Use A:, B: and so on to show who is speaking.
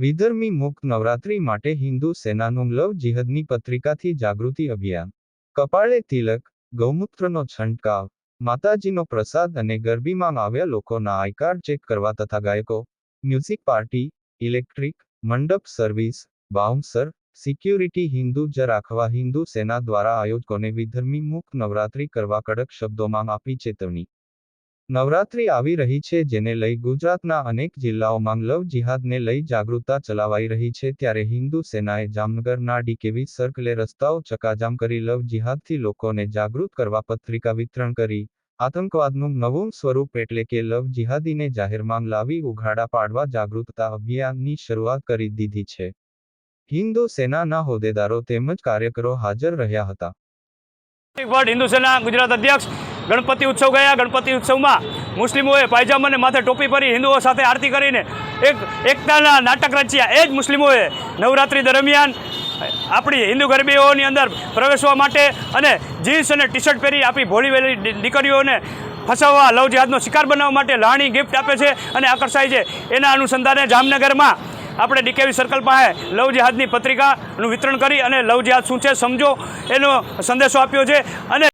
A: વિધર્મી મુક્ત નવરાત્રી માટે હિન્દુ સેનાનું લવ જિહદની પત્રિકાથી જાગૃતિ અભિયાન. કપાળે તિલક, ગૌમૂત્રનો છંટકાવ, માતાજીનો પ્રસાદ અને ગરબીમાં આવ્યા લોકોના આઈ ચેક કરવા તથા ગાયકો, મ્યુઝિક પાર્ટી, ઇલેક્ટ્રિક, મંડપ સર્વિસ, બાઉન્સર, સિક્યુરિટી હિન્દુ જ રાખવા હિન્દુ સેના દ્વારા આયોજકોને વિધર્મી મુક્ત નવરાત્રી કરવા કડક શબ્દોમાં આપી ચેતવણી. નવરાત્રી આવી રહી છે જેને લઈ ગુજરાતના અનેક જિલ્લાઓમાં લવ જિહાદને લઈ જાગૃતતા ચલાવાઈ રહી છે ત્યારે હિન્દુ સેનાએ જામનગરના ડીકેવી સર્કલે રસ્તાઓ ચકાજામ કરી લવ જિહાદથી લોકોને જાગૃત કરવા પત્રિકા વિતરણ કરી. આતંકવાદનું નવું સ્વરૂપ એટલે કે લવ જિહાદીને જાહેરમાં લાવી ઉઘાડા પાડવા જાગૃતતા અભિયાનની શરૂઆત કરી દીધી છે. હિન્દુ સેનાના હોદ્દેદારો તેમજ કાર્યકરો હાજર રહ્યા હતા.
B: હિન્દુ સેના ગુજરાત અધ્યક્ષ ગણપતિ ઉત્સવ ગયા. ગણપતિ ઉત્સવમાં મુસ્લિમોએ પાયજામાને માથે ટોપી પહેરી હિન્દુઓ સાથે આરતી કરીને એક એકતાના નાટક રચ્યા. એ જ મુસ્લિમોએ નવરાત્રિ દરમિયાન આપણી હિન્દુ ગરબીઓની અંદર પ્રવેશવા માટે અને જીન્સ અને ટી શર્ટ પહેરી આપી ભોળી વહેલી દીકરીઓને ફસાવવા લવ જહાજનો શિકાર બનાવવા માટે લાણી ગિફ્ટ આપે છે અને આકર્ષાય છે. એના અનુસંધાને જામનગરમાં આપણે ડીકેવી સર્કલ પાસે લવ જહાજની પત્રિકાનું વિતરણ કરી અને લવ જહાજ શું છે સમજો એનો સંદેશો આપ્યો છે. અને